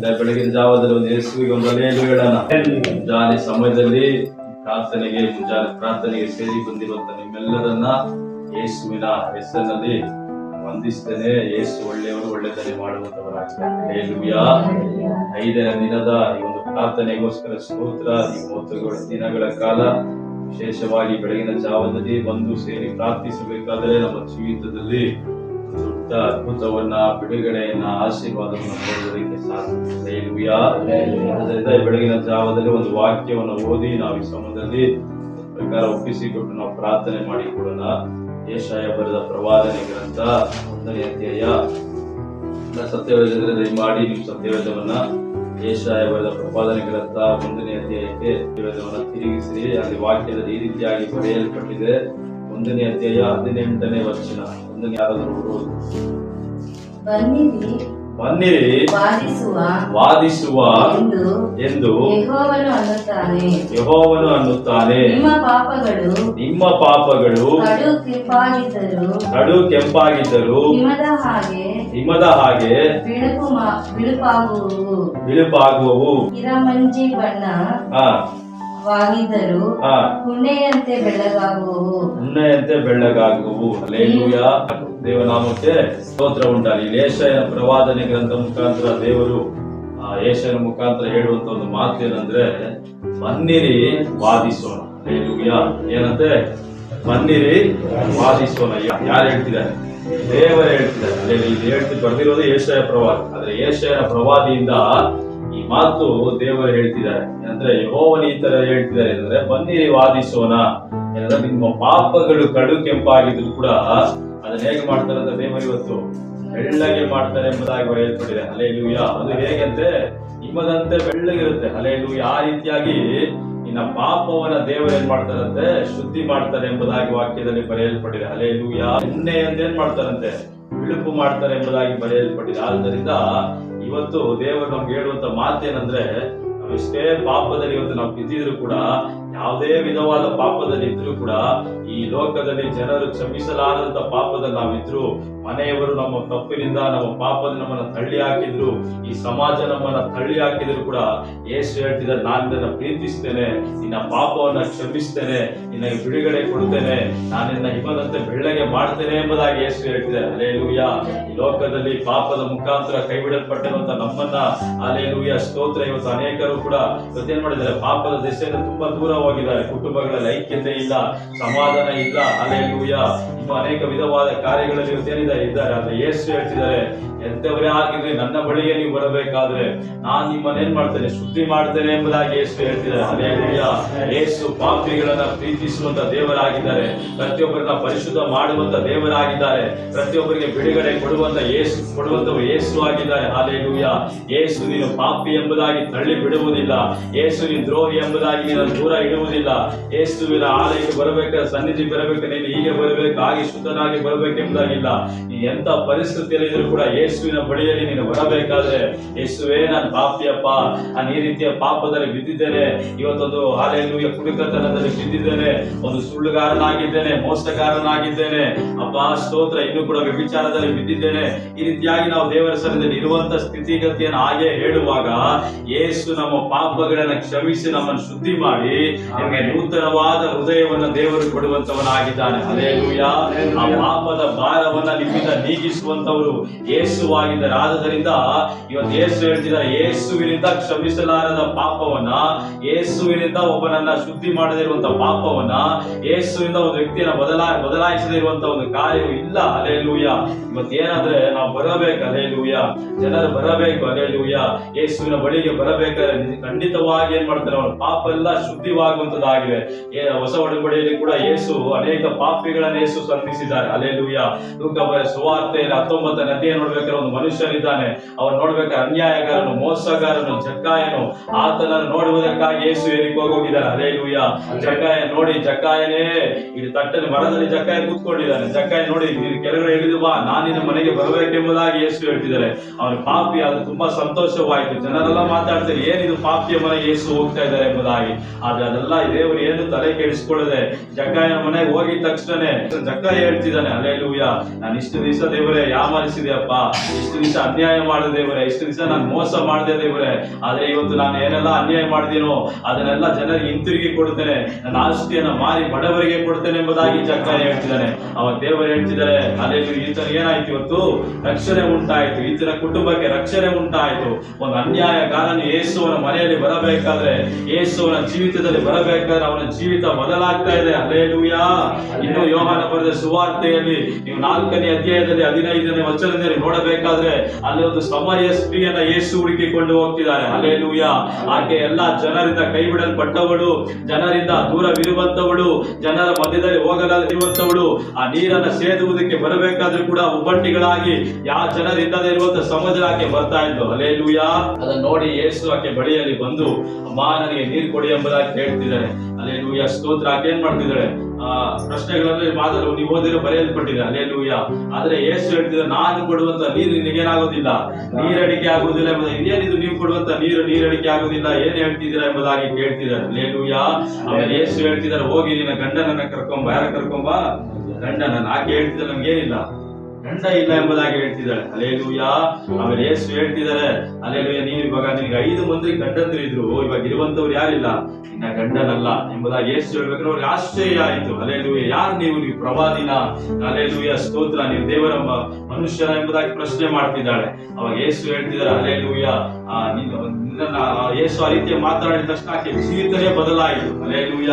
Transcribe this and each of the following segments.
ಬೆಳಗಿನ ಜಾವದಲ್ಲಿ ಒಂದು ಯೇಸುವಿಗೆ ಒಂದು ಅಲೆಯನ್ನು ಹೇಳೋಣ. ಮುಂಜಾನೆ ಸಮಯದಲ್ಲಿ ಪ್ರಾರ್ಥನೆಗೆ ಮುಂಜಾನೆ ಪ್ರಾರ್ಥನೆಗೆ ಸೇರಿ ಬಂದಿರುವಂತ ನಿಮ್ಮೆಲ್ಲರನ್ನ ಯೇಸುವಿನ ಹೆಸರಿನಲ್ಲಿ ವಂದಿಸ್ತೇನೆ. ಯೇಸು ಒಳ್ಳೆಯವರು, ಒಳ್ಳೆಯದನ್ನೇ ಮಾಡುವಂತವರಾಗಿದ್ದಾರೆ. ಐದನೇ ದಿನದ ಈ ಒಂದು ಪ್ರಾರ್ಥನೆಗೋಸ್ಕರ ಸ್ತೋತ್ರ. ಈ ದಿನಗಳ ಕಾಲ ವಿಶೇಷವಾಗಿ ಬೆಳಗಿನ ಜಾವದಲ್ಲಿ ಬಂದು ಸೇರಿ ಪ್ರಾರ್ಥಿಸಬೇಕಾದರೆ ನಮ್ಮ ಜೀವಿತದಲ್ಲಿ ದೊಡ್ಡ ಅದ್ಭುತವನ್ನ ಬಿಡುಗಡೆಯನ್ನ ಆಶೀರ್ವಾದವನ್ನು ಸಾಧ್ಯ. ಅದರಿಂದ ಬೆಳಗಿನ ಜಾವದಲ್ಲಿ ಒಂದು ವಾಕ್ಯವನ್ನು ಓದಿ ನಾವು ಈ ಸಮಯದಲ್ಲಿ ಪ್ರಕಾರ ಒಪ್ಪಿಸಿಕೊಟ್ಟು ನಾವು ಪ್ರಾರ್ಥನೆ ಮಾಡಿಕೊಡೋಣ ಏಷಾಯ ಬರೆದ ಪ್ರವಾದನೆ ಗ್ರಂಥ ಒಂದನೇ ಅಧ್ಯಾಯ ಸತ್ಯವೇದದಲ್ಲಿ ಮಾಡಿ ನೀವು ಸತ್ಯವೇದವನ್ನ ಏಷಾಯ ಬರೆದ ಪ್ರವಾದನೆ ಗ್ರಂಥ ಒಂದನೇ ಅಧ್ಯಾಯಕ್ಕೆ ಸತ್ಯವೇದವನ್ನ ತಿರುಗಿಸಿ ಅಲ್ಲಿ ವಾಕ್ಯದಲ್ಲಿ ಈ ರೀತಿಯಾಗಿ ಬರೆಯಲ್ಪಟ್ಟಿದೆ ಒಂದನೇ ಅಧ್ಯಾಯ ಹದಿನೆಂಟನೇ ವರ್ಷನ ಒಂದನೇ ಯಾರಾದರೂ ಬನ್ನಿರಿ. ಬನ್ನಿರಿ. ವಾದಿಸುವ. ವಾದಿಸುವ. ಎಂದು ಯೆಹೋವನು ಅನ್ನುತ್ತಾನೆ. ಯಹೋವನು ಅನ್ನುತ್ತಾನೆ. ನಿಮ್ಮ ಪಾಪಗಳು ನಿಮ್ಮ ಪಾಪಗಳು ಕಡು ಕೆಂಪಾಗಿದ್ದರು ಕಡು ಕೆಂಪಾಗಿದ್ದರು ಹಿಮದ ಹಾಗೆ ಹಿಮದ ಹಾಗೆ ಬಿಳುಪು ಬಿಳುಪಾಗುವು ಬಿಳುಪಾಗುವು ಹಿರಮಂಜಿ ಬಣ್ಣ ವಾಗಿದ್ದರು ಹುಣ್ಣೆಯಂತೆ ಬೆಳ್ಳಗಾಗುವು ಉಣ್ಣೆಯಂತೆ ಬೆಳ್ಳಗಾಗುವು ಅಲ್ಲೇಲೂಯ ದೇವನಾಮಕ್ಕೆ ಸ್ತೋತ್ರ ಉಂಟಾಗಿ ಏಷಯನ ಪ್ರವಾದನೆ ಗ್ರಂಥ ಮುಖಾಂತರ ದೇವರು ಆ ಏಷಯನ ಮುಖಾಂತರ ಹೇಳುವಂತ ಒಂದು ಮಾತು ಏನಂದ್ರೆ ಬನ್ನಿರಿ ವಾದಿಸೋಣ. ಅಲ್ಲೇಲೂಯ ಏನಂತೆ? ಬನ್ನಿರಿ ವಾದಿಸೋಣ. ಯಾರು ಹೇಳ್ತಿದ್ದಾರೆ? ದೇವರು ಹೇಳ್ತಿದ್ದಾರೆ. ಅಲ್ಲೇ ಇಲ್ಲಿ ಹೇಳ್ತಿ ಬರ್ದಿರೋದು ಏಷಯ ಪ್ರವಾದಿ. ಆದ್ರೆ ಏಷಯನ ಪ್ರವಾದಿಯಿಂದ ಮಾತು ದೇವರು ಹೇಳ್ತಿದ್ದಾರೆ. ಅಂದ್ರೆ ಯಹೋವನ ತರ ಹೇಳ್ತಿದ್ದಾರೆ ಅಂದ್ರೆ ಬನ್ನಿರಿ, ವಾದಿಸೋಣ. ನಿಮ್ಮ ಪಾಪಗಳು ಕಡು ಕೆಂಪಾಗಿದ್ರು ಕೂಡ ಅದನ್ನ ಹೇಗೆ ಮಾಡ್ತಾರೆ ಅಂತ ದೇವರು ಇವತ್ತು ಬೆಳ್ಳಗೆ ಮಾಡ್ತಾರೆ ಎಂಬುದಾಗಿ ಬರೆಯಲ್ಪಟ್ಟಿದೆ. ಅಲೆ ಅದು ಹೇಗಂತೆ ನಿಮ್ಮದಂತೆ ಬೆಳ್ಳಗಿರುತ್ತೆ. ಅಲೆ ಆ ರೀತಿಯಾಗಿ ನಿನ್ನ ಪಾಪವನ್ನ ದೇವರು ಏನ್ ಮಾಡ್ತಾರಂತೆ? ಶುದ್ಧಿ ಮಾಡ್ತಾರೆ ಎಂಬುದಾಗಿ ವಾಕ್ಯದಲ್ಲಿ ಬರೆಯಲ್ಪಟ್ಟಿದೆ. ಅಲೆ ಎಣ್ಣೆ ಅಂತ ಏನ್ ಮಾಡ್ತಾರಂತೆ? ಬಿಳುಪು ಮಾಡ್ತಾರೆ ಎಂಬುದಾಗಿ ಬರೆಯಲ್ಪಟ್ಟಿದೆ. ಆದ್ದರಿಂದ ಇವತ್ತು ದೇವರು ನಮ್ಗೆ ಹೇಳುವಂತ ಮಾತೇನಂದ್ರೆ ನಾವೆಷ್ಟೇ ಪಾಪದಲ್ಲಿ ಇವತ್ತು ನಾವು ಬಿದ್ದಿದ್ರು ಕೂಡ ಯಾವುದೇ ವಿಧವಾದ ಪಾಪದಲ್ಲಿ ಇದ್ರೂ ಕೂಡ ಈ ಲೋಕದಲ್ಲಿ ಜನರು ಕ್ಷಮಿಸಲಾರದಂತ ಪಾಪದಲ್ಲಿ ನಾವಿದ್ರು, ಮನೆಯವರು ನಮ್ಮ ತಪ್ಪಿನಿಂದ ನಮ್ಮ ಪಾಪದ ನಮ್ಮನ್ನ ತಳ್ಳಿ ಹಾಕಿದ್ರು, ಈ ಸಮಾಜ ನಮ್ಮನ್ನ ತಳ್ಳಿ ಹಾಕಿದ್ರು ಕೂಡ ಯೇಸು ಹೇಳ್ತಿದ, ನಾನು ಪ್ರೀತಿಸ್ತೇನೆ, ನಿನ್ನ ಪಾಪವನ್ನ ಕ್ಷಮಿಸ್ತೇನೆ ನಿನ್ನ ಬಿಡುಗಡೆ ಕೊಡ್ತೇನೆ, ನಾನು ನಿನ್ನ ಹಿಮದಂತೆ ಬೆಳ್ಳಗೆ ಮಾಡ್ತೇನೆ ಎಂಬುದಾಗಿ ಯೇಸು ಅಲೇ ಲೂಯ್ಯ ಈ ಲೋಕದಲ್ಲಿ ಪಾಪದ ಮುಖಾಂತರ ಕೈ ಬಿಡಲ್ಪಟ್ಟಿರುವಂತ ನಮ್ಮನ್ನ ಲೂಯ್ಯ ಸ್ತೋತ್ರ. ಇವತ್ತು ಅನೇಕರು ಕೂಡ ಇವತ್ತೇನ್ ಮಾಡಿದ್ದಾರೆ, ಪಾಪದ ದೆಸೆಯಿಂದ ತುಂಬಾ ದೂರ ಹೋಗಿದ್ದಾರೆ ಕುಟುಂಬಗಳಲ್ಲಿ ಐಕ್ಯತೆ ಇಲ್ಲ, ಸಮಾಧಾನ ಇಲ್ಲ ಅಲೆ ಅನೇಕ ವಿಧವಾದ ಕಾರ್ಯಗಳಲ್ಲಿ ಇವತ್ತೇನಿದ್ದಾರೆ ಇದ್ದಾರೆ. ಆದ್ರೆ ಯೇಸು ಹೇಳ್ತಿದ್ದಾರೆ ಎಂತವರೇ ಆಗಿದ್ರೆ ನನ್ನ ಬಳಿಗೆ ನೀವು ಬರಬೇಕಾದ್ರೆ ನಾನ್ ನಿಮ್ಮನ್ನ ಏನ್ ಮಾಡ್ತೇನೆ? ಶುದ್ಧಿ ಮಾಡ್ತೇನೆ ಎಂಬುದಾಗಿ ಯೇಸು ಹೇಳ್ತಿದ್ದಾರೆ. ಯೇಸು ಪಾಪಿಗಳನ್ನ ಪ್ರೀತಿಸುವಂತ ದೇವರಾಗಿದ್ದಾರೆ. ಪ್ರತಿಯೊಬ್ಬರನ್ನ ಪರಿಶುದ್ಧ ಮಾಡುವಂತ ದೇವರಾಗಿದ್ದಾರೆ. ಪ್ರತಿಯೊಬ್ಬರಿಗೆ ಬಿಡುಗಡೆ ಕೊಡುವಂತ ಯೇಸು ಕೊಡುವಂತ ಯೇಸು ಆಗಿದ್ದಾರೆ. ಹಾಲೇಲೂಯ ಯೇಸು ನೀನು ಪಾಪಿ ಎಂಬುದಾಗಿ ತಳ್ಳಿ ಬಿಡುವುದಿಲ್ಲ. ಯೇಸು ನೀನು ದ್ರೋಹಿ ಎಂಬುದಾಗಿ ನೀನು ದೂರ ಇಡುವುದಿಲ್ಲ. ಯೇಸುವಿನ ಆಲಯಕ್ಕೆ ಬರಬೇಕು ಸನ್ನಿಧಿ ಬರಬೇಕು, ನೀನು ಹೀಗೆ ಬರಬೇಕು ಹಾಗೆ ಶುದ್ಧನಾಗಿ ಬರಬೇಕೆಂಬುದಾಗಿಲ್ಲ ನೀ ಎಂತ ಪರಿಸ್ಥಿತಿಯಲ್ಲಿ ಇದ್ರೂ ಕೂಡ ಯೇಸುವಿನ ಬಳಿಯಲ್ಲಿ ನೀನು ಬರಬೇಕಾದ್ರೆ, ಯೇಸುವೇ, ನಾನು ಪಾಪಿಯಪ್ಪ. ನಾನು ಈ ರೀತಿಯ ಪಾಪದಲ್ಲಿ ಬಿದ್ದಿದ್ದೇನೆ. ಇವತ್ತೊಂದು ಹಾಲೆಲೂಯ ಕುಡುಕತನದಲ್ಲಿ ಬಿದ್ದಿದ್ದೇನೆ. ಒಂದು ಸುಳ್ಳುಗಾರನಾಗಿದ್ದೇನೆ, ಮೋಸಗಾರನಾಗಿದ್ದೇನೆ. ಅಪ್ಪ ಸ್ತೋತ್ರ ಇನ್ನು ಕೂಡ ವ್ಯಭಿಚಾರದಲ್ಲಿ ಬಿದ್ದಿದ್ದೇನೆ. ಈ ರೀತಿಯಾಗಿ ನಾವು ದೇವರ ಸರದಲ್ಲಿ ಇರುವಂತ ಸ್ಥಿತಿಗತಿಯನ್ನು ಹಾಗೆ ಹೇಳುವಾಗ, ಯೇಸು ನಮ್ಮ ಪಾಪಗಳನ್ನ ಕ್ಷಮಿಸಿ, ನಮ್ಮನ್ನು ಶುದ್ಧಿ ಮಾಡಿ. ನಿಮಗೆ ನೂತನವಾದ ಹೃದಯವನ್ನು ದೇವರು ಕೊಡುವಂತವನಾಗಿದ್ದಾನೆ. ಅದೇ ಪಾಪದ ಭಾರವನ್ನ ನಿಮ್ಮಿಂದ ನೀಗಿಸುವಂತವರು ಯೇಸುವಾಗಿದ್ದಾರೆ ಆದದರಿಂದ ಇವತ್ತು ಯೇಸು ಹೇಳ್ತಿದ್ದಾರೆ, ಯೇಸುವಿನಿಂದ ಕ್ಷಮಿಸಲಾರದ ಪಾಪವನ್ನ, ಯೇಸುವಿನಿಂದ ಒಬ್ಬನನ್ನ ಶುದ್ಧಿ ಮಾಡದೇ ಇರುವಂತ ಪಾಪವನ್ನ ಯೇಸುವಿಂದ ಒಂದು ವ್ಯಕ್ತಿಯನ್ನ ಬದಲಾ ಬದಲಾಯಿಸದೇ ಇರುವಂತಹ ಒಂದು ಕಾರ್ಯವು ಇಲ್ಲ. ಅಲೇಲೂಯ ಇವತ್ತು ಏನಂದ್ರೆ ನಾವು ಬರಬೇಕು ಅಲೇಲೂಯ ಜನರು ಬರಬೇಕು ಅಲೇಲೂಯ ಯೇಸುವಿನ ಬಳಿಗೆ ಬರಬೇಕಾದ್ರೆ ಖಂಡಿತವಾಗಿ ಏನ್ ಮಾಡ್ತಾರೆ ಅವರ? ಪಾಪ ಎಲ್ಲ ಶುದ್ಧಿವಾಗುವಂತದ್ದಾಗಿವೆ. ಹೊಸ ಒಡಂಬಡಿಯಲ್ಲಿ ಕೂಡ ಯೇಸು ಅನೇಕ ಪಾಪಿಗಳನ್ನ ಯೇಸು ಸಂಧಿಸಿದ್ದಾರೆ ಅಲೇಲೂಯ ಲೂಕಬರ ಸುವಾರ್ತೆಯಲ್ಲಿ ಹತ್ತೊಂಬತ್ತ ನದಿಯ ನೋಡ್ಬೇಕಾದ್ರೆ ಒಂದು ಮನುಷ್ಯನಿದ್ದಾನೆ. ಅವನು ನೋಡ್ಬೇಕಾದ್ರೆ ಅನ್ಯಾಯಗಾರನು ಮೋಸಗಾರನು ಜಕ್ಕಾಯನು. ಆತನನ್ನು ನೋಡುವುದಕ್ಕಾಗಿ ಯೇಸು ಏರಿಕೆ ಹೋಗಿದ್ದಾರೆ ಅಲೇಲೂಯ ಜಕ್ಕಾಯ ನೋಡಿ ಜಕ್ಕಾಯನೇ ಇಲ್ಲಿ ತಟ್ಟನ ಮರದಲ್ಲಿ ಜಕ್ಕಾಯ ಕೂತ್ಕೊಂಡಿದ್ದಾನೆ. ಜಕ್ಕಾಯ ನೋಡಿ ನೀನು ಕೆಲವರು ಇಳಿದು ಬಾ ನಾನಿನ ಮನೆಗೆ ಬರಬೇಕೆಂಬುದಾಗಿ ಯೇಸು ಹೇಳ್ತಿದ್ದಾರೆ. ಅವನು ಪಾಪಿ ಅದು ತುಂಬಾ ಸಂತೋಷವಾಯಿತು. ಜನರೆಲ್ಲ ಮಾತಾಡ್ತಾರೆ ಏನಿದು ಪಾಪಿಯ ಮನೆಗೆ ಯೇಸು ಹೋಗ್ತಾ ಇದ್ದಾರೆ ಎಂಬುದಾಗಿ. ಆದ್ರೆ ಅದೆಲ್ಲ ದೇವರು ಏನು ತಲೆ ಕೆಡಿಸ್ಕೊಳ್ಳದೆ ಜಕ್ಕಾಯನ ಮನೆಗೆ ಹೋಗಿದ ತಕ್ಷಣನೇ ಜಕ್ಕಾಯ ಹೇಳ್ತಿದ್ದಾನೆ ಅಲ್ಲೇಲೂಯ ನಾನು ಇಷ್ಟು ದಿವಸ ದೇವರೇ ಯಾಮಾರಿಸಿದೆಯಪ್ಪ ಇಷ್ಟು ದಿವಸ ಅನ್ಯಾಯ ಮಾಡಿದೆ ದೇವರೇ, ಇಷ್ಟು ದಿವಸ ನಾನು ಮೋಸ ಮಾಡಿದೆ ದೇವರೇ, ಆದ್ರೆ ಇವತ್ತು ನಾನು ಏನೆಲ್ಲ ಅನ್ಯಾಯ ಮಾಡಿದೀನೋ ಅದನ್ನೆಲ್ಲ ಜನರಿಗೆ ಹಿಂತಿರುಗಿ ಕೊಡ್ತೇನೆ ನನ್ನ ಆಸ್ತಿಯನ್ನ ಮಾರಿ ಬಡವರಿಗೆ ಕೊಡ್ತೇನೆ ಎಂಬುದಾಗಿ ಜಕ್ಕಾಯ ಹೇಳ್ತಿದ್ದಾನೆ. ಅವ ದೇವರು ಹೇಳ್ತಿದ್ದಾರೆ ಅದೇ ಈತನ ಏನಾಯ್ತು ಇವತ್ತು? ರಕ್ಷಣೆ ಉಂಟಾಯ್ತು ಈತನ ಕುಟುಂಬಕ್ಕೆ ರಕ್ಷಣೆ ಉಂಟಾಯ್ತು. ಒಂದು ಅನ್ಯಾಯಗಾರನು ಯೇಸುವನ ಮನೆಯಲ್ಲಿ ಬರಬೇಕಾದ್ರೆ, ಯೇಸುವನ ಜೀವಿತದಲ್ಲಿ ಬರಬೇಕಾದ್ರೆ ಅವನ ಜೀವಿತ ಬದಲಾಗ್ತಾ ಇದೆ. ಅಲ್ಲೇ ಲೂಯಾ ಇನ್ನು ಯೋಹಾನ ಬರೆದ ಸುವಾರ್ತೆಯಲ್ಲಿ, ನೀವು ನಾಲ್ಕನೇ ಅಧ್ಯಾಯದಲ್ಲಿ ಹದಿನೈದನೇ ವಚನದಲ್ಲಿ ನೋಡಬೇಕಾದ್ರೆ ಅಲ್ಲಿ ಒಂದು ಸಮಯ ಸ್ತ್ರೀಯನ್ನ ಯೇಸು ಹುಡುಕಿಕೊಂಡು ಹೋಗ್ತಿದ್ದಾರೆ. ಅಲ್ಲೇಲೂಯ ಆಕೆ ಎಲ್ಲಾ ಜನರಿಂದ ಕೈ ಬಿಡಲ್ಪಟ್ಟವಳು ಜನರಿಂದ ದೂರವಿರುವಂತವಳು, ಜನರ ಮಧ್ಯದಲ್ಲಿ ಹೋಗಲಾಗಿರುವಂತವಳು ಆ ನೀರನ್ನ ಸೇದುವುದಕ್ಕೆ ಬರಬೇಕಾದ್ರೂ ಕೂಡ ಒಬ್ಬಟ್ಟಿಗಳಾಗಿ ಯಾವ ಜನರಿಂದ ಇರುವಂತ ಸಮುದ್ರ ಆಕೆ ಬರ್ತಾ ಇದ್ಲು. ಅಲ್ಲೇಲೂಯ ಅದನ್ನ ನೋಡಿ ಯೇಸು ಆಕೆ ಬಳಿಯಲ್ಲಿ ಬಂದು, ಅಮ್ಮ, ನನಗೆ ನೀರು ಕೊಡಿ ಎಂಬುದಾಗಿ ಹೇಳ್ತಿದ್ದಾರೆ ಅಲ್ಲೇಲೂಯ ಸ್ತೋತ್ರ. ಆಕೆ ಏನ್ ಮಾಡ್ತಿದ್ದಾಳೆ? ಪ್ರಶ್ನೆಗಳಲ್ಲಿ ಮಾದಲು ನೀವು ಓದಿರೋ ಬರೆಯಲ್ಪಟ್ಟಿದೆ ಅಲ್ಲೇಲೂಯ ಆದ್ರೆ ಯೇಸು ಹೇಳ್ತಿದ್ರೆ ನಾನು ಕೊಡುವಂತ ನೀರು ನಿನಗೇನಾಗೋದಿಲ್ಲ. ನೀರಡಿಕೆ ಆಗುವುದಿಲ್ಲ ಇದು ನೀವು ಕೊಡುವಂತ ನೀರು ನೀರಡಿಕೆ ಆಗುವುದಿಲ್ಲ. ಏನ್ ಹೇಳ್ತಿದ್ದೀರಾ ಎಂಬುದಾಗಿ ಕೇಳ್ತಿದ್ದಾರೆ. ಅಲ್ಲೇಲೂಯ ಆಮೇಲೆ ಯೇಸು ಹೇಳ್ತಿದ್ದಾರೆ, ಹೋಗಿ ನಿನ್ನ ಗಂಡನನ್ನ ಕರ್ಕೊಂಬ ಯಾರ ಕರ್ಕೊಂಬ ಗಂಡನನ್ನ. ಆಕೆ ಹೇಳ್ತಿದ್ರೆ ನಮ್ಗೇನಿಲ್ಲ ಗಂಡ ಇಲ್ಲ ಎಂಬುದಾಗಿ ಹೇಳ್ತಿದ್ದಾಳೆ ಅಲ್ಲೇಲೂಯ ಆಮೇಲೆ ಯೇಸು ಹೇಳ್ತಿದ್ದಾರೆ ಅಲ್ಲೇಲೂಯ ನೀವು ಇವಾಗ ನಿನ್ಗೆ ಐದು ಮಂದಿ ಗಂಡಂದ್ರು ಇದ್ರು. ಇವಾಗ ಇರುವಂತವ್ರು ಯಾರಿಲ್ಲ. ನಿನ್ನ ಗಂಡನಲ್ಲ ಎಂಬುದಾಗಿ ಯೇಸು ಹೇಳ್ಬೇಕಾದ್ರೆ ಅವ್ರಿಗೆ ಆಶ್ಚರ್ಯ ಆಯ್ತು. ಅಲೆಲುಯ ಯಾರು ನೀವು? ನೀವು ಪ್ರವಾದಿನ? ಅಲೆಲುಯ ಸ್ತೋತ್ರ, ನೀವು ದೇವರ ಮ- ಮನುಷ್ಯನ ಎಂಬುದಾಗಿ ಪ್ರಶ್ನೆ ಮಾಡ್ತಿದ್ದಾಳೆ. ಅವಾಗ ಯೇಸು ಹೇಳ್ತಿದ್ದಾರೆ ಅಲ್ಲೇ ಲೂಯ್ಯ ನಿನ್ನ ಯೇಸು ಆ ರೀತಿ ಮಾತನಾಡಿದ ತಕ್ಷಣ ಆಕೆ ಜೀವಿತನೇ ಬದಲಾಯಿತು. ಅಲ್ಲೇಲೂಯ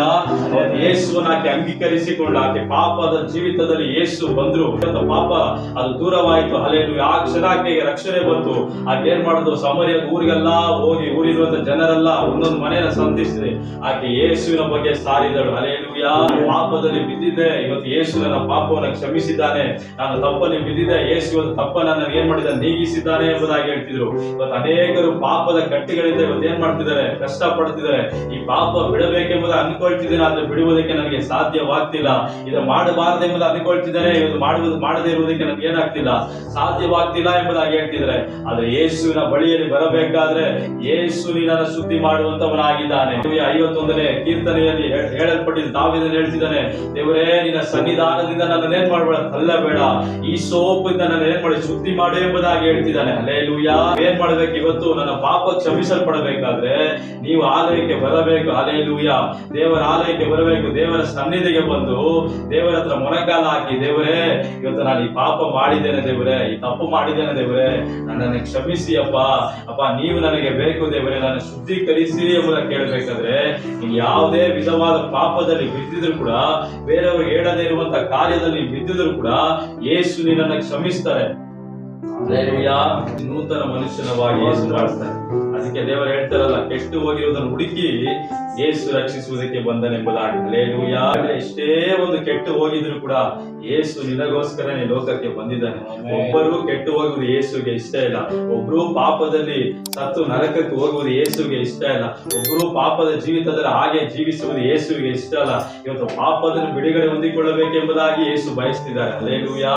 ಯೇಸುವನ್ನ ಆಕೆ ಅಂಗೀಕರಿಸಿಕೊಂಡ ಆಕೆ ಪಾಪದ ಜೀವಿತದಲ್ಲಿ ಯೇಸು ಬಂದ್ರು. ಪಾಪ, ಅದು ದೂರವಾಯಿತು. ಅಲ್ಲೇಲೂಯ ಆ ಕ್ಷಣ ಆಕೆಗೆ ರಕ್ಷಣೆ ಬಂತು. ಆಕೆ ಏನ್ ಮಾಡುದು ಸಮರ್ಯ ಊರಿಗೆಲ್ಲ ಹೋಗಿ, ಊರಿರುವಂತ ಜನರೆಲ್ಲ ಒಂದೊಂದು ಮನೆಯನ್ನ ಸಂಧಿಸಿದೆ. ಆಕೆ ಯೇಸುವಿನ ಬಗ್ಗೆ ಸಾರಿದಳು. ಅಲ್ಲೇಲೂಯ ಪಾಪದಲ್ಲಿ ಬಿದ್ದಿದ್ದೆ ಇವತ್ತು ಯೇಸು ನನ್ನ ಪಾಪವನ್ನು ಕ್ಷಮಿಸಿದ್ದಾನೆ, ನಾನು ತಪ್ಪಲ್ಲಿ ಬಿದ್ದಿದೆ, ಯೇಸು ಇವತ್ತು ತಪ್ಪನ್ನ ನನಗೆ ಏನ್ ಮಾಡಿದ, ನೀಗಿಸಿದ್ದಾನೆ ಎಂಬುದಾಗಿ ಹೇಳ್ತಿದ್ರು. ಇವತ್ತು ಅನೇಕರು ಪಾಪದ ಕಟ್ಟಿಗಳಿಂದ ಇವತ್ತು ಏನ್ ಮಾಡ್ತಿದ್ದಾರೆ ಕಷ್ಟ ಪಡ್ತಿದ್ದಾರೆ ಈ ಪಾಪ ಬಿಡಬೇಕೆಂಬುದು ಅನ್ಕೊಳ್ತಿದ್ದೇನೆ ಆದ್ರೆ ಬಿಡುವುದಕ್ಕೆ ನನಗೆ ಸಾಧ್ಯವಾಗ್ತಿಲ್ಲ. ಇದು ಮಾಡಬಾರದು ಎಂಬುದು ಅನ್ಕೊಳ್ತಿದ್ದೇನೆ ಇವತ್ತು ಮಾಡುವುದು ಮಾಡದೇ ಇರುವುದಕ್ಕೆ ನನಗೆ ಏನಾಗ್ತಿಲ್ಲ. ಸಾಧ್ಯವಾಗ್ತಿಲ್ಲ ಎಂಬುದಾಗಿ ಹೇಳ್ತಿದ್ದಾರೆ. ಆದ್ರೆ ಯೇಸುವಿನ ಬಳಿಯಲ್ಲಿ ಬರಬೇಕಾದ್ರೆ ಯೇಸುವಿನ ಸುದ್ದಿ ಮಾಡುವಂತವನಾಗಿದ್ದಾನೆ. ಐವತ್ತೊಂದನೇ ಕೀರ್ತನೆಯಲ್ಲಿ ಹೇಳಲ್ಪಟ್ಟಿದ್ದ ದಾವಿದನು ಹೇಳ್ತಿದ್ದಾನೆ, ದೇವರೇ, ನಿನ್ನ ಸನ್ನಿಧಾನದಿಂದ ನನ್ನ ಏನ್ ಮಾಡಬೇಡ ಬೇಡ ಈ ಸೋಪಿಂದ ನನ್ನ ಏನ್ ಮಾಡಿ ಶುದ್ಧಿ ಮಾಡು ಎಂಬುದಾಗಿ ಹೇಳ್ತಿದ್ದಾನೆ. ಅಲ್ಲೇಲೂಯ ಏನ್ ಮಾಡ್ಬೇಕು ಇವತ್ತು? ನನ್ನ ಪಾಪ ಕ್ಷಮಿಸಲ್ಪಡಬೇಕಾದ್ರೆ ನೀವು ಆಲಯಕ್ಕೆ ಬರಬೇಕು. ಅಲ್ಲೇಲೂಯ ದೇವರ ಆಲಯಕ್ಕೆ ಬರಬೇಕು. ದೇವರ ಸನ್ನಿಧಿಗೆ ಬಂದು ದೇವರ ಹತ್ರ ಮೊಣಕಾಲ ಹಾಕಿ, ದೇವರೇ, ಇವತ್ತು ನಾನು ಈ ಪಾಪ ಮಾಡಿದ್ದೇನೆ ದೇವರೇ, ಈ ತಪ್ಪು ಮಾಡಿದ್ದೇನೆ ದೇವರೇ, ನನ್ನನ್ನು ಕ್ಷಮಿಸಿ ಅಪ್ಪ. ಅಪ್ಪ, ನೀವು ನನಗೆ ಬೇಕು ದೇವರೇ, ನನ್ನ ಶುದ್ಧೀಕರಿಸಿ ಎಂಬುದನ್ನು ಕೇಳಬೇಕಾದ್ರೆ ಯಾವುದೇ ವಿಧವಾದ ಪಾಪದಲ್ಲಿ ಬಿದ್ದಿದ್ರು ಕೂಡ ಬೇರೆಯವ್ರಿಗೆ ಹೇಳದೇ ಇರುವಂತ ಕಾರ್ಯದಲ್ಲಿ ಬಿದ್ದಿದ್ರು ಕೂಡ ಯೇಸು ನಿನ್ನನ್ನು ಕ್ಷಮಿಸ್ತಾರೆ. ನೂತನ ಮನುಷ್ಯನವಾಗಿ ಯೇಸು ಮಾಡ್ತಾರೆ ಅದಕ್ಕೆ ದೇವರು ಹೇಳ್ತಾರಲ್ಲ, ಕೆಟ್ಟು ಹೋಗಿರುವುದನ್ನು ಹುಡುಕಿ ಯೇಸು ರಕ್ಷಿಸುವುದಕ್ಕೆ ಬಂದನೆಂಬುದಾಗಿ ಹಲ್ಲೆಲೂಯಾ. ಎಷ್ಟೇ ಒಂದು ಕೆಟ್ಟು ಹೋಗಿದ್ರು ಕೂಡ ಯೇಸು ನಿನಗೋಸ್ಕರನೇ ಲೋಕಕ್ಕೆ ಬಂದಿದ್ದಾನೆ. ಒಬ್ಬರಿಗೂ ಕೆಟ್ಟು ಹೋಗುವುದು ಯೇಸುಗೆ ಇಷ್ಟ ಇಲ್ಲ. ಒಬ್ರು ಪಾಪದಲ್ಲಿ ಸತ್ತು ನರಕಕ್ಕೆ ಹೋಗುವುದು ಯೇಸುಗೆ ಇಷ್ಟ ಇಲ್ಲ. ಒಬ್ರು ಪಾಪದ ಜೀವಿತದಲ್ಲಿ ಹಾಗೆ ಜೀವಿಸುವುದು ಯೇಸುವಿಗೆ ಇಷ್ಟ ಅಲ್ಲ ಇವತ್ತು ಪಾಪದನ್ನು ಬಿಡುಗಡೆ ಹೊಂದಿಕೊಳ್ಳಬೇಕೆಂಬುದಾಗಿ ಯೇಸು ಬಯಸ್ತಿದ್ದಾರೆ.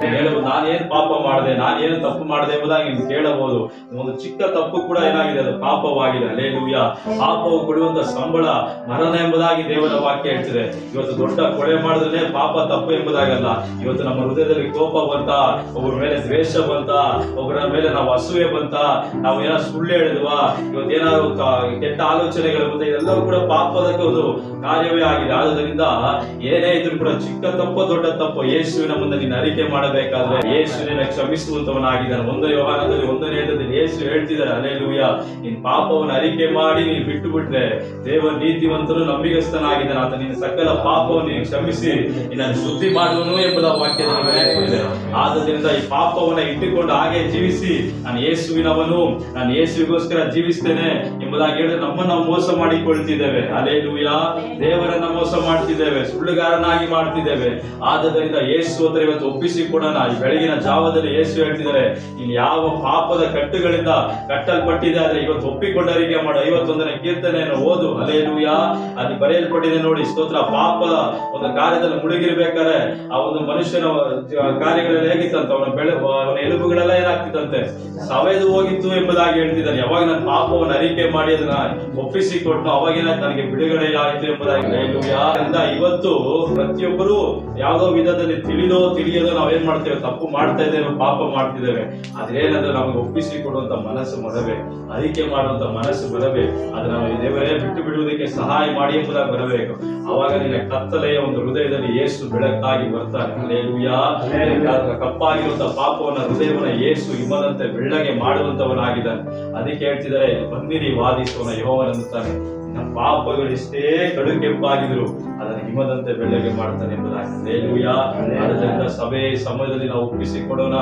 ಹೇಳಬಹುದು ನಾನೇನ್ ಪಾಪ ಮಾಡಿದೆ ನಾನೇನು ತಪ್ಪು ಮಾಡಿದೆ ಎಂಬುದಾಗಿ ನೀವು ಕೇಳಬಹುದು. ಒಂದು ಚಿಕ್ಕ ತಪ್ಪು ಕೂಡ ಏನಾಗಿದೆ ಅದು ಪಾಪವಾಗಿದೆ. ಅಲ್ಲೇಲೂಯ ಪಾಪವು ಕೊಡುವಂತ ಸಂಬಳ ಮರಣ ಎಂಬುದಾಗಿ ದೇವರ ವಾಕ್ಯ ಹೇಳ್ತಿದೆ. ಇವತ್ತು ದೊಡ್ಡ ಕೊಳೆ ಮಾಡಿದ್ರೆ ಪಾಪ ತಪ್ಪು ಎಂಬುದಾಗಲ್ಲ. ಇವತ್ತು ನಮ್ಮ ಹೃದಯದಲ್ಲಿ ಕೋಪ ಬಂತ, ಒಬ್ಬರ ಮೇಲೆ ದ್ವೇಷ ಬಂತ, ಒಬ್ಬರ ಮೇಲೆ ನಾವು ಅಸೂಯೆ ಬಂತ, ನಾವು ಏನೋ ಸುಳ್ಳು ಹೇಳಿದ್ವಾ, ಇವತ್ತು ಏನಾದ್ರು ಕೆಟ್ಟ ಆಲೋಚನೆಗಳು ಬಂತ, ಇದೆಲ್ಲವೂ ಕೂಡ ಪಾಪದ ಒಂದು ಕಾರ್ಯವೇ ಆಗಿದೆ. ಆದುದರಿಂದ ಏನೇ ಇದ್ರು ಕೂಡ ಚಿಕ್ಕ ತಪ್ಪು, ದೊಡ್ಡ ತಪ್ಪು ಯೇಸುವಿನ ಮುಂದೆ ನೀನು ಅರಿಕೆ ಮಾಡಬೇಕಾದ್ರೆ ಯೇಸುವಿನ ಕ್ಷಮಿಸುವಂತವನಾಗಿದ್ದಾನೆ. ಒಂದು ವ್ಯವಹಾರದಲ್ಲಿ ಒಂದನೇ ಹಂತದಲ್ಲಿ ಯೇಸು ಹೇಳ್ತಿದ್ದಾರೆ ಲೂಯಾ ನಿನ್ ಪಾಪವನ್ನು ಅರಿಕೆ ಮಾಡಿ ನೀನು ಬಿಟ್ಟು ಬಿಟ್ರೆ ದೇವ ನೀತಿವಂತನು ನಂಬಿಗಸ್ತನಾಗಿದ್ದಾನೆ. ಆತ ನಿನ್ನ ಸಕಲ ಪಾಪವನ್ನು ನೀನು ಕ್ಷಮಿಸಿ, ನಿನ್ನನ್ನು ಶುದ್ಧಿ ಮಾಡುವನು ಎಂಬುದ ಆದ್ದರಿಂದ ಈ ಪಾಪವನ್ನ ಇಟ್ಟುಕೊಂಡು ಹಾಗೆ ಜೀವಿಸಿ. ನಾನು ಯೇಸುವಿನವನು ನಾನು ಯೇಸುವಿಗೋಸ್ಕರ ಜೀವಿಸ್ತೇನೆ ಎಂಬುದಾಗಿ ಹೇಳಿದ್ರೆ ನಮ್ಮನ್ನ ಮೋಸ ಮಾಡಿಕೊಳ್ತಿದ್ದೇವೆ. ಅಲ್ಲೇ ದೇವರನ್ನ ಮೋಸ ಮಾಡ್ತಿದ್ದೇವೆ ಸುಳ್ಳುಗಾರನಾಗಿ ಮಾಡ್ತಿದ್ದೇವೆ. ಆದ್ದರಿಂದ ಯೇಸು ಹತ್ರ ಇವತ್ತು ಒಪ್ಪಿಸಿ ಈ ಬೆಳಗಿನ ಜಾವದಲ್ಲಿ ಯೇಸು ಹೇಳ್ತಿದ್ದಾರೆ ಇನ್ ಯಾವ ಪಾಪದ ಕಟ್ಟುಗಳಿಂದ ಕಟ್ಟಲ್ಪಟ್ಟಿದೆ ಆದ್ರೆ ಇವತ್ತು ಒಪ್ಪಿಕೊಂಡರಿಗೆ ಮಾಡ. ಐವತ್ತೊಂದನೇ ಕೀರ್ತನೆಯನ್ನು ಓದು. ಅಲೇಲುಯ ಅಲ್ಲಿ ಬರೆಯಲ್ಪಟ್ಟಿದೆ ನೋಡಿ ಸ್ತೋತ್ರ. ಪಾಪದ ಒಂದು ಕಾರ್ಯದಲ್ಲಿ ಮುಳುಗಿರ್ಬೇಕಾದ್ರೆ ಆ ಒಂದು ಮನುಷ್ಯನ ಕಾರ್ಯಗಳೆಲ್ಲ ಹೇಗಿತ್ತಂತ, ಅವನ ಬೆಳೆ, ಅವನ ಎಲುಬುಗಳೆಲ್ಲ ಏನಾಗ್ತಿತ್ತಂತೆ? ಸವೆದು ಹೋಗಿತ್ತು ಎಂಬುದಾಗಿ ಹೇಳ್ತಿದ್ದಾನೆ ಯಾವಾಗ ನಾನು ಪಾಪವನ್ನು ಅರಿಕೆ ಮಾಡಿ ಅದನ್ನ ಒಪ್ಪಿಸಿ ಕೊಟ್ಟು ಅವಾಗಿನ ನನಗೆ ಬಿಡುಗಡೆ ಆಯಿತು ಎಂಬುದಾಗಿ ಯಾರಿಂದ ಇವತ್ತು ಪ್ರತಿಯೊಬ್ಬರು ಯಾವುದೋ ವಿಧದಲ್ಲಿ ತಿಳಿದೋ ತಿಳಿಯದೋ ನಾವೇನ್ ಮಾಡ್ತೇವೆ? ತಪ್ಪು ಮಾಡ್ತಾ ಇದ್ದೇವೆ, ಪಾಪ ಮಾಡ್ತಿದ್ದೇವೆ. ಅದೇನಂದ್ರೆ ನಮಗೆ ಒಪ್ಪಿಸಿ ಕೊಡುವಂತ ಮನಸ್ಸು ಬರಬೇಕು ಅರಿಕೆ ಮಾಡುವಂತ ಮನಸ್ಸು ಬರಬೇಕು ಅದನ್ನ ನಾವು ದೇವರೇ ಬಿಟ್ಟು ಬಿಡುವುದಕ್ಕೆ ಸಹಾಯ ಮಾಡಿ ಎಂಬುದಾಗಿ ಬರಬೇಕು. ಅವಾಗ ನಿನ್ನ ಕತ್ತಲೆಯ ಒಂದು ಹೃದಯದಲ್ಲಿ ಯೇಸು ಬೆಳಕಾಗಿ ಬರ್ತಾನೆ. ಕಪ್ಪಾಗಿರುವಂತ ಪಾಪವನ್ನ ಹೃದಯವನ್ನ ಯೇಸು ಇಮ್ಮನಂತೆ ಬೆಳ್ಳಗೆ ಮಾಡುವಂತವನಾಗಿದ್ದಾನೆ. ಅದಕ್ಕೆ ಹೇಳ್ತಿದ್ದಾರೆ ಬಂದಿರಿ ವಾದಿಸುವನ ಯೋವನಂತಾನೆ ನಮ್ಮ ಪಾಪಗಳು ಎಷ್ಟೇ ಕಡು ಕೆಂಪಾಗಿದ್ರು ಅದನ್ನು ಹಿಮದಂತೆ ಬೆಳ್ಳಗೆ ಮಾಡ್ತಾನೆ ಎಂಬುದಾಗಿ. ಸಭೆ ಸಮಯದಲ್ಲಿ ನಾವು ಒಪ್ಪಿಸಿಕೊಡೋಣ.